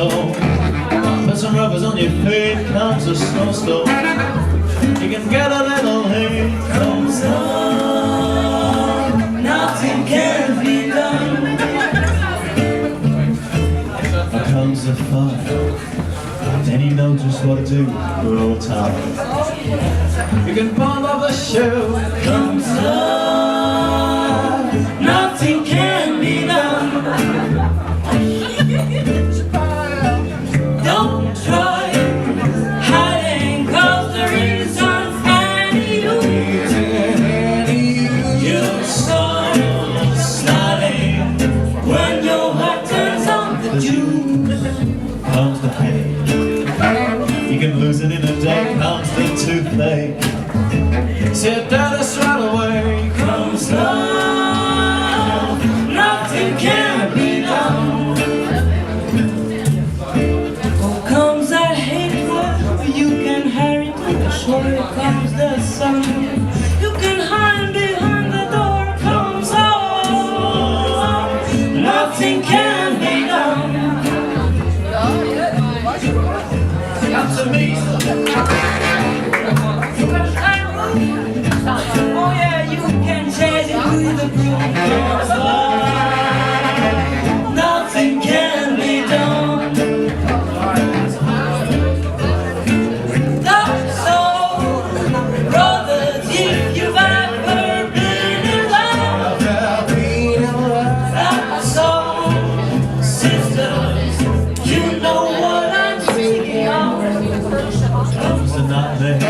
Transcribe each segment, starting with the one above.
snowstorm. Put some rubbers on your feet, comes a snowstorm. You can get a little heat, comes on. Nothing can be done. Here comes the fire. Then you know just what to do we're all time. You can pull off the shoe, comes on. Comes the pain. You can lose it in a day. Comes the toothache. Sit down and straight away. Comes love. Nothing can be done. Oh, comes that hate you can hurry to the shore. Comes the sun. You can hide behind the door. Comes all. Nothing can to me. Comes the nightmare.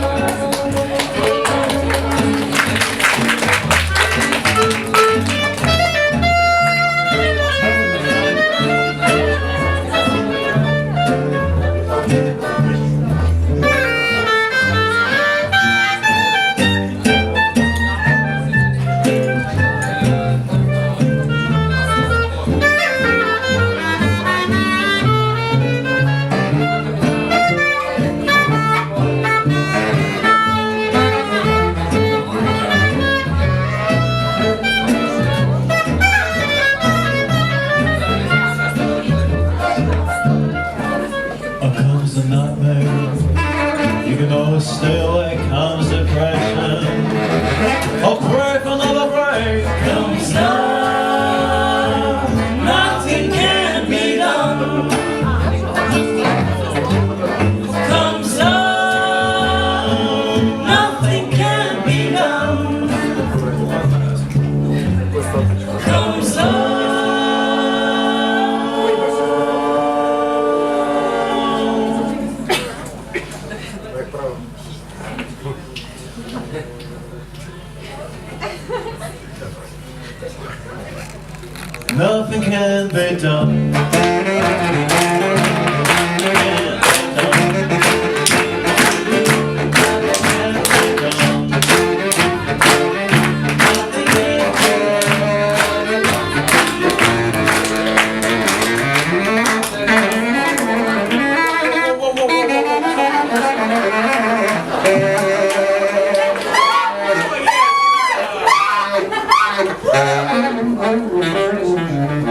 comes the nightmare. You can always stay away. Comes depression. Or oh, pray Nothing can be done. Thank you.